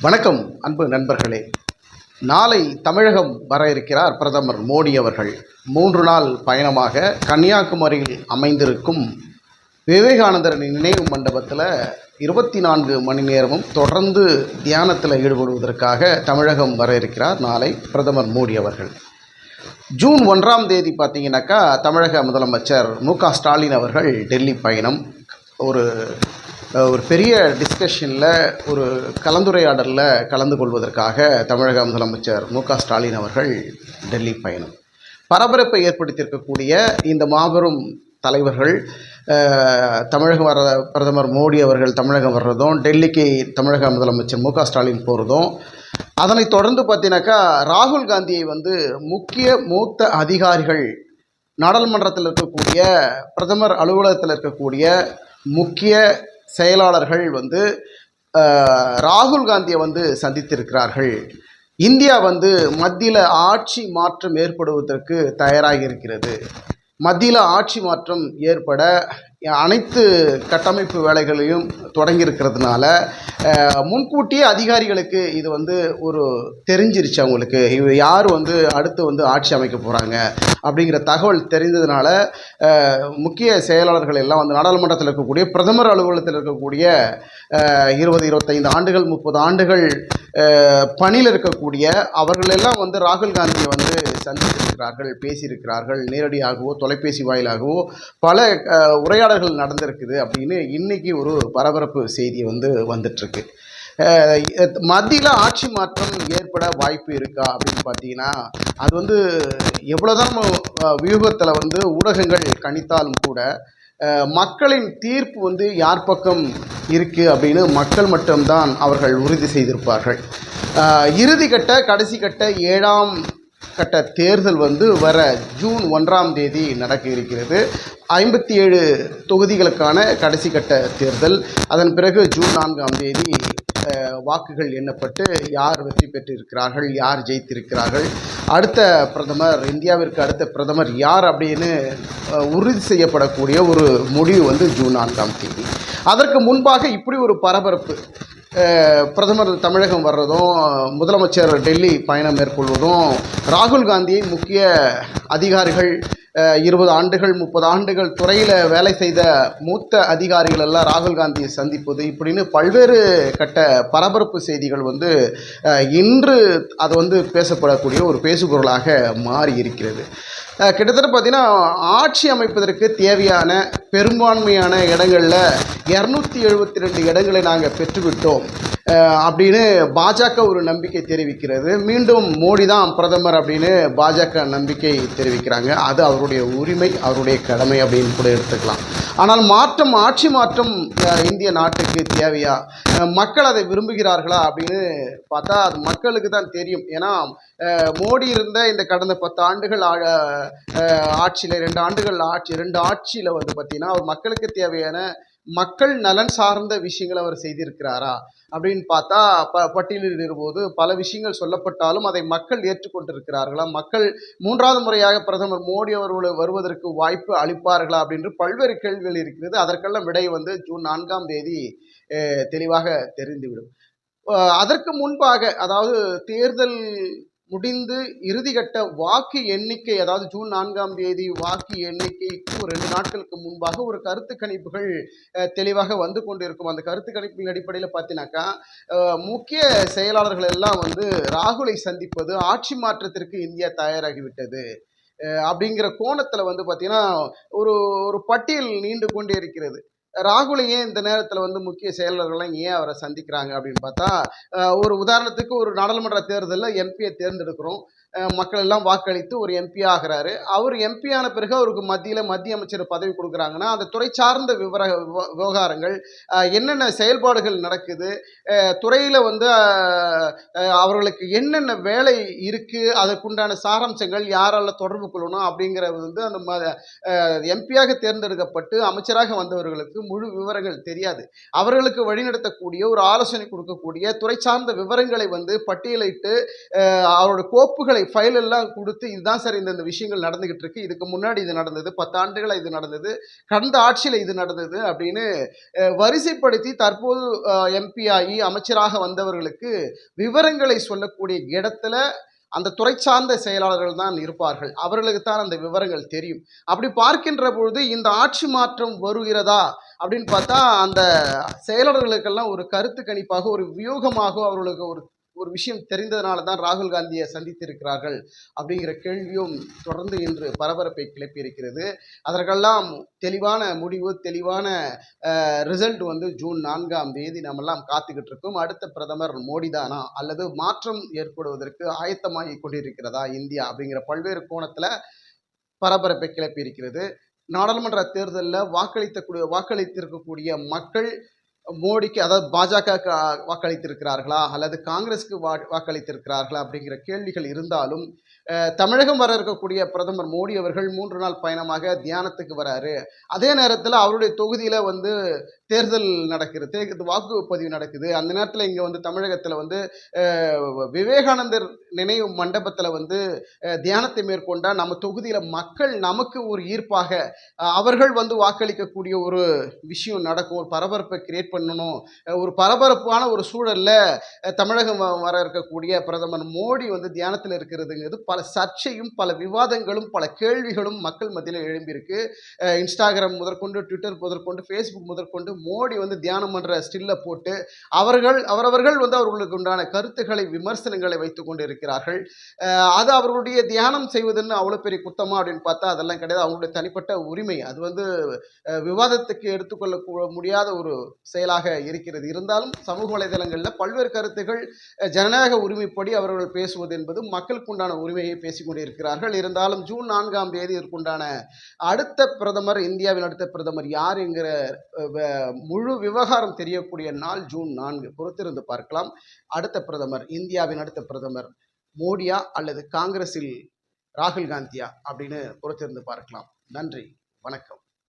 வணக்கம் அன்பு நண்பர்களே. நாளை தமிழகம் வர இருக்கிறார் பிரதமர் மோடி அவர்கள். மூன்று நாள் பயணமாக கன்னியாகுமரியில் அமைந்திருக்கும் விவேகானந்தரின் நினைவு மண்டபத்தில் இருபத்தி நான்கு மணி நேரமும் தொடர்ந்து தியானத்தில் ஈடுபடுவதற்காக தமிழகம் வர இருக்கிறார் நாளை பிரதமர் மோடி அவர்கள். ஜூன் ஒன்றாம் தேதி பார்த்தீங்கன்னாக்கா தமிழக முதலமைச்சர் மு க ஸ்டாலின் அவர்கள் டெல்லி பயணம். ஒரு ஒரு பெரிய டிஸ்கஷனில் ஒரு கலந்துரையாடலில் கலந்து கொள்வதற்காக தமிழக முதலமைச்சர் மு க ஸ்டாலின் அவர்கள் டெல்லி பயணம். பரபரப்பை ஏற்படுத்தியிருக்கக்கூடிய இந்த மாபெரும் தலைவர்கள் தமிழகம் வர பிரதமர் மோடி அவர்கள் தமிழகம் வர்றதும் டெல்லிக்கு தமிழக முதலமைச்சர் மு க ஸ்டாலின் போகிறதும் அதனை தொடர்ந்து பார்த்தீங்கன்னாக்கா ராகுல் காந்தியை வந்து முக்கிய மூத்த அதிகாரிகள் நாடாளுமன்றத்தில் இருக்கக்கூடிய பிரதமர் அலுவலகத்தில் இருக்கக்கூடிய முக்கிய செயலாளர்கள் வந்து ராகுல் காந்தியை வந்து சந்தித்திருக்கிறார்கள். இந்தியா வந்து மத்தியில் ஆட்சி மாற்றம் ஏற்படுவதற்கு தயாராக இருக்கிறது. மத்தியில் ஆட்சி மாற்றம் ஏற்பட அனைத்து கட்டமைப்பு வேலைகளையும் தொடங்கியிருக்கிறதுனால முன்கூட்டியே அதிகாரிகளுக்கு இது வந்து ஒரு தெரிஞ்சிருச்சு அவங்களுக்கு. இவ யார் வந்து அடுத்து வந்து ஆட்சி அமைக்க போகிறாங்க அப்படிங்கிற தகவல் தெரிந்ததுனால முக்கிய செயலாளர்கள் எல்லாம் வந்து நாடாளுமன்றத்தில் இருக்கக்கூடிய பிரதமர் அலுவலகத்தில் இருக்கக்கூடிய இருபது இருபத்தைந்து ஆண்டுகள் முப்பது ஆண்டுகள் பணியில் இருக்கக்கூடிய அவர்களெல்லாம் வந்து ராகுல் காந்தியை வந்து சந்தித்திருக்கிறார்கள் பேசியிருக்கிறார்கள். நேரடியாகவோ தொலைபேசி வாயிலாகவோ பல உரையாடல் உரையாடல்கள் நடந்திருக்குது அப்படின்னு இன்னைக்கு ஒரு பரபரப்பு செய்தி வந்து வந்துட்டுருக்கு. மத்தியில் ஆட்சி மாற்றம் ஏற்பட வாய்ப்பு இருக்கா அப்படின்னு பார்த்தீங்கன்னா அது வந்து எவ்வளோதான் வியூகத்தில் வந்து ஊடகங்கள் கணித்தாலும் கூட மக்களின் தீர்ப்பு வந்து யார் பக்கம் இருக்குது அப்படின்னு மக்கள் மட்டும்தான் அவர்கள் உறுதி செய்திருப்பார்கள். இறுதிக்கட்ட இறுதி கட்ட கடைசி கட்ட ஏழாம் கட்ட தேர்தல் வந்து வர ஜூன் ஒன்றாம் தேதி நடக்க இருக்கிறது. ஐம்பத்தி ஏழு தொகுதிகளுக்கான கடைசி கட்ட தேர்தல். அதன் பிறகு ஜூன் நான்காம் தேதி வாக்குகள் எண்ணப்பட்டு யார் வெற்றி பெற்றிருக்கிறார்கள் யார் ஜெயித்திருக்கிறார்கள். அடுத்த பிரதமர் இந்தியாவிற்கு அடுத்த பிரதமர் யார் அப்படின்னு உறுதி செய்யப்படக்கூடிய ஒரு முடிவு வந்து ஜூன் நான்காம் தேதி. அதற்கு முன்பாக இப்படி ஒரு பரபரப்பு பிரதமர் தமிழகம் வர்றதும் முதலமைச்சர் டெல்லி பயணம் மேற்கொள்வதும் ராகுல் காந்தியை முக்கிய அதிகாரிகள் இருபது ஆண்டுகள் முப்பது ஆண்டுகள் துறையில் வேலை செய்த மூத்த அதிகாரிகள் எல்லாம் ராகுல் காந்தியை சந்திப்பது இப்படின்னு பல்வேறு கட்ட பரபரப்பு செய்திகள் வந்து இன்று அது வந்து பேசப்படக்கூடிய ஒரு பேசுபொருளாக மாறி இருக்கிறது கிட்டத்தட்ட பார்த்திங்கன்னா ஆட்சி அமைப்பதற்கு தேவையான பெரும்பான்மையான இடங்களில் இரநூத்தி எழுபத்தி ரெண்டு இடங்களை நாங்கள் பெற்றுவிட்டோம். அப்படின்னு பாஜக ஒரு நம்பிக்கை தெரிவிக்கிறது. மீண்டும் மோடி தான் பிரதமர் அப்படின்னு பாஜக நம்பிக்கை தெரிவிக்கிறாங்க. அது அவருடைய உரிமை அவருடைய கடமை அப்படின்னு கூட எடுத்துக்கலாம். ஆனால் மாற்றம் ஆட்சி மாற்றம் இந்திய நாட்டுக்கு தேவையா? மக்கள் அதை விரும்புகிறார்களா அப்படின்னு பார்த்தா அது மக்களுக்கு தான் தெரியும். ஏன்னா மோடி இருந்த இந்த கடந்த பத்து ஆண்டுகள் ஆட்சியில் ரெண்டு ஆண்டுகள் ஆட்சி ரெண்டு ஆட்சியில் வந்து பார்த்திங்கன்னா அவர் மக்களுக்கு தேவையான மக்கள் நலன் சார்ந்த விஷயங்களை அவர் செய்திருக்கிறாரா அப்படின்னு பார்த்தா ப பட்டியலிடும்போது பல விஷயங்கள் சொல்லப்பட்டாலும் அதை மக்கள் ஏற்றுக்கொண்டிருக்கிறார்களா? மக்கள் மூன்றாவது முறையாக பிரதமர் மோடி அவர்கள் வருவதற்கு வாய்ப்பு அளிப்பார்களா அப்படின்று பல்வேறு கேள்விகள் இருக்கிறது. அதற்கெல்லாம் விடை வந்து ஜூன் நான்காம் தேதி தெளிவாக தெரிந்துவிடும். அதற்கு முன்பாக அதாவது தேர்தல் முடிந்து இறுதிக்கட்ட வாக்கு எண்ணிக்கை அதாவது ஜூன் நான்காம் தேதி வாக்கு எண்ணிக்கைக்கு ரெண்டு நாட்களுக்கு முன்பாக ஒரு கருத்து கணிப்புகள் தெளிவாக வந்து கொண்டிருக்கும். அந்த கருத்து கணிப்பின் அடிப்படையில் பார்த்தீங்கன்னாக்கா முக்கிய செயலாளர்கள் எல்லாம் வந்து ராகுலை சந்திப்பது ஆட்சி மாற்றத்திற்கு இந்தியா தயாராகிவிட்டது அப்படிங்கிற கோணத்தில் வந்து பார்த்தீங்கன்னா ஒரு ஒரு பட்டியல் நீண்டு கொண்டே இருக்கிறது. ராகுலை ஏன் இந்த நேரத்தில் வந்து முக்கிய செயலர்கள்லாம் ஏன் அவரை சந்திக்கிறாங்க அப்படின்னு பார்த்தா ஒரு உதாரணத்துக்கு ஒரு நாடாளுமன்ற தேர்தலில் எம்பியை தேர்ந்தெடுக்கிறோம். மக்கள் எல்லாம் வாக்களித்து ஒரு எம்பி ஆகிறாரு. அவர் எம்பி ஆன பிறகு அவருக்கு மத்தியில் மத்திய அமைச்சர் பதவி கொடுக்குறாங்கன்னா அந்த துறை சார்ந்த விவர விவ- விவகாரங்கள் என்னென்ன செயல்பாடுகள் நடக்குது துறையில் வந்து அவர்களுக்கு என்னென்ன வேலை இருக்குது அதற்குண்டான சாராம்சங்கள் யாரால் தொடர்பு கொள்ளணும் அப்படிங்கிறது வந்து அந்த எம்பியாக தேர்ந்தெடுக்கப்பட்டு அமைச்சராக வந்தவர்களுக்கு முழு விவரங்கள் தெரியாது. அவர்களுக்கு வழிநடத்தக்கூடிய ஒரு ஆலோசனை கொடுக்கக்கூடிய துறை சார்ந்த விவரங்களை வந்து பட்டியலிட்டு அவரோட கோப்புகளை ஃபைல் எல்லாம் கொடுத்து இதுதான் சார் இந்த இந்த விஷயங்கள் நடந்துகிட்டு இருக்கு. இதுக்கு முன்னாடி இது நடந்தது பத்தாண்டுகளாக இது நடந்தது கடந்த ஆட்சியில் இது நடந்தது அப்படின்னு வரிசைப்படுத்தி தற்போது எம்பி ஆகி அமைச்சராக வந்தவர்களுக்கு விவரங்களை சொல்லக்கூடிய இடத்துல அந்த துறை சார்ந்த செயலாளர்கள் தான் இருப்பார்கள். அவர்களுக்கு தான் அந்த விவரங்கள் தெரியும். அப்படி பார்க்கின்ற பொழுது இந்த ஆட்சி மாற்றம் வருகிறதா அப்படின்னு பார்த்தா அந்த செயலாளர்களுக்கெல்லாம் ஒரு கருத்து கணிப்பாக ஒரு வியூகமாக அவர்களுக்கு ஒரு ஒரு விஷயம் தெரிந்ததுனால தான் ராகுல் காந்தியை சந்தித்திருக்கிறார்கள் அப்படிங்கிற கேள்வியும் தொடர்ந்து இன்று பரபரப்பை கிளப்பியிருக்கிறது. அதற்கெல்லாம் தெளிவான முடிவு தெளிவான ரிசல்ட் வந்து ஜூன் நான்காம் தேதி நம்மெல்லாம் காத்துக்கிட்டு இருக்கோம். அடுத்த பிரதமர் மோடி தானா? அல்லது மாற்றம் ஏற்படுவதற்கு ஆயத்தமாகி கொண்டிருக்கிறதா இந்தியா? அப்படிங்கிற பல்வேறு கோணத்தில் பரபரப்பை கிளப்பி இருக்கிறது நாடாளுமன்ற தேர்தலில் வாக்களித்தக்கூடிய வாக்களித்திருக்கக்கூடிய மக்கள் மோடிக்கு அதாவது பாஜக வாக்களித்திருக்கிறார்களா அல்லது காங்கிரஸுக்கு வா வாக்களித்திருக்கிறார்களா அப்படிங்கிற கேள்விகள் இருந்தாலும் தமிழகம் வர இருக்கக்கூடிய பிரதமர் மோடி அவர்கள் மூன்று நாள் பயணமாக தியானத்துக்கு வராரு. அதே நேரத்தில் அவருடைய தொகுதியில் வந்து தேர்தல் நடக்கிறது தே வாக்குப்பதிவு நடக்குது. அந்த நேரத்தில் இங்கே வந்து தமிழகத்தில் வந்து விவேகானந்தர் நினைவு மண்டபத்தில் வந்து தியானத்தை மேற்கொண்டால் நம்ம தொகுதியில் மக்கள் நமக்கு ஒரு ஈர்ப்பாக அவர்கள் வந்து வாக்களிக்கக்கூடிய ஒரு விஷயம் நடக்கும். ஒரு பரபரப்பை கிரியேட் பண்ணணும். ஒரு பரபரப்பான ஒரு சூழல்ல தமிழகம் வ- வர இருக்கக்கூடிய பிரதமர் மோடி வந்து தியானத்தில் இருக்கிறதுங்கிறது பல சர்ச்சையும் பல விவாதங்களும் பல கேள்விகளும் மக்கள் மத்தியில் எழும்பியிருக்கு. இன்ஸ்டாகிராம் முதற்கொண்டு ட்விட்டர் முதற்கொண்டு ஃபேஸ்புக் முதற்கொண்டு மோடி வந்து தியானம் பண்ற ஸ்டில்ல போட்டு அவர்கள் அவரவர்கள் வந்து அவர்களுக்கு உண்டான கருத்துக்களை விமர்சனங்களை வைத்துக் கொண்டு இருக்கிறார்கள் அது அவர்களுடைய தியானம் செய்வதுன்னு அவ்வளோ பெரிய குத்தமா அப்படின்னு பார்த்தா அதெல்லாம் கிடையாது. அவங்களுடைய தனிப்பட்ட உரிமை. அது வந்து விவாதத்துக்கு எடுத்துக்கொள்ள முடியாத ஒரு செயலாக இருக்கிறது. இருந்தாலும் சமூக வலைதளங்களில் பல்வேறு கருத்துக்கள் ஜனநாயக உரிமைப்படி அவர்கள் பேசுவது என்பது மக்களுக்கு உண்டான உரிமையை பேசிக் இருக்கிறார்கள் இருந்தாலும் ஜூன் நான்காம் தேதி இதற்குண்டான அடுத்த பிரதமர் இந்தியாவின் அடுத்த பிரதமர் யார் என்கிற வ- முழு விவகாரம் தெரியக்கூடிய நாள் ஜூன் நான்கு. பொறுத்திருந்து பார்க்கலாம். அடுத்த பிரதமர் இந்தியாவின் அடுத்த பிரதமர் மோடியா அல்லது காங்கிரஸில் ராகுல் காந்தியா அப்படின்னு பொறுத்திருந்து பார்க்கலாம். நன்றி. வணக்கம்.